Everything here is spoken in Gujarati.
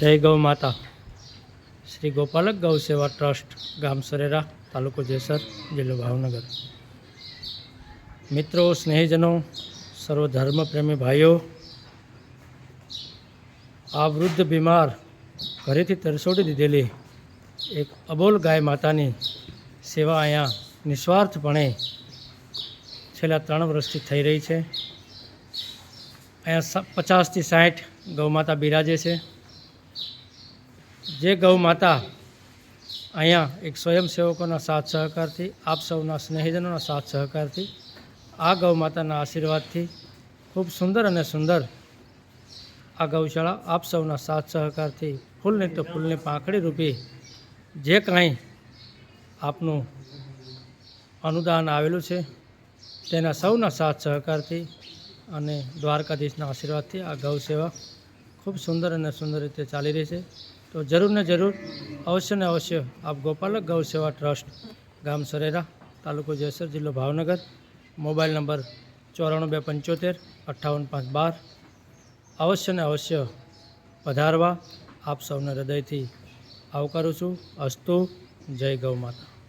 જય ગૌ માતા. શ્રી ગોપાલક ગૌ સેવા ટ્રસ્ટ, ગામ સરેરા, તાલુકો જેસર, જિલ્લો ભાવનગર. મિત્રો, સ્નેહીજનો, સર્વ ધર્મપ્રેમી ભાઈઓ, આ વૃદ્ધ બીમાર ઘરેથી તરસોડી દીધેલી એક અબોલ ગાય માતાની સેવા અહીંયા નિસ્વાર્થપણે છેલ્લા ત્રણ વર્ષથી થઈ રહી છે. અહીંયા પચાસથી સાઠ ગૌમાતા બિરાજે છે. જે ગૌ માતા અહીંયા એક સ્વયંસેવકોના સાથ સહકારથી, આપ સૌના સ્નેહીજનોના સાથ સહકારથી, આ ગૌ માતાના આશીર્વાદથી ખૂબ સુંદર અને સુંદર આ ગૌશાળા આપ સૌના સાથ સહકારથી ફૂલની તો ફૂલની પાંખડી રૂપી જે કાંઈ આપનું અનુદાન આવેલું છે, તેના સૌના સાથ સહકારથી અને દ્વારકાધીશના આશીર્વાદથી આ ગૌ સેવા ખૂબ સુંદર અને સુંદર રીતે ચાલી રહી છે. તો જરૂર ને જરૂર અવશ્ય ને અવશ્ય આપ ગોપાલક ગૌ સેવા ટ્રસ્ટ, ગામ સરેરા, તાલુકો જેસર, જિલ્લો ભાવનગર, મોબાઈલ નંબર ચોરાણું બે પંચોતેર, અઠ્ઠાવન પાંચ બાર. અવશ્ય ને અવશ્ય પધારવા આપ સૌને હૃદયથી આવકારું છું. અસ્તુ, જય ગૌ માતા.